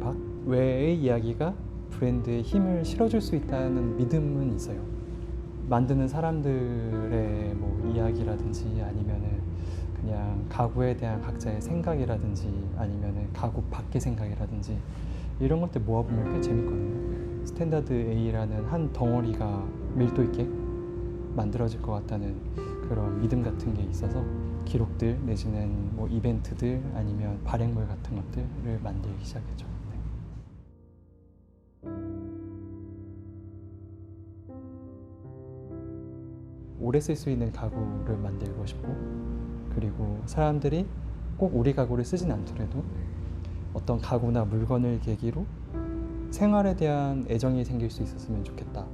바ck 외의 이야기가 브랜드의 힘을 실어줄 수 있다는 믿음은 있어요. 만드는 사람들의 뭐 이야기라든지 아니면은 그냥 가구에 대한 각자의 생각이라든지 아니면은 가구 밖의 생각이라든지 이런 것들 모아보면 꽤 재밌거든요. 스탠다드 A라는 한 덩어리가 밀도 있게 만들어질 것 같다는 그런 믿음 같은 게 있어서 기록들 내지는 뭐 이벤트들 아니면 발행물 같은 것들을 만들기 시작했죠. 네. 오래 쓸 수 있는 가구를 만들고 싶고 그리고 사람들이 꼭 우리 가구를 쓰진 않더라도 어떤 가구나 물건을 계기로 생활에 대한 애정이 생길 수 있었으면 좋겠다.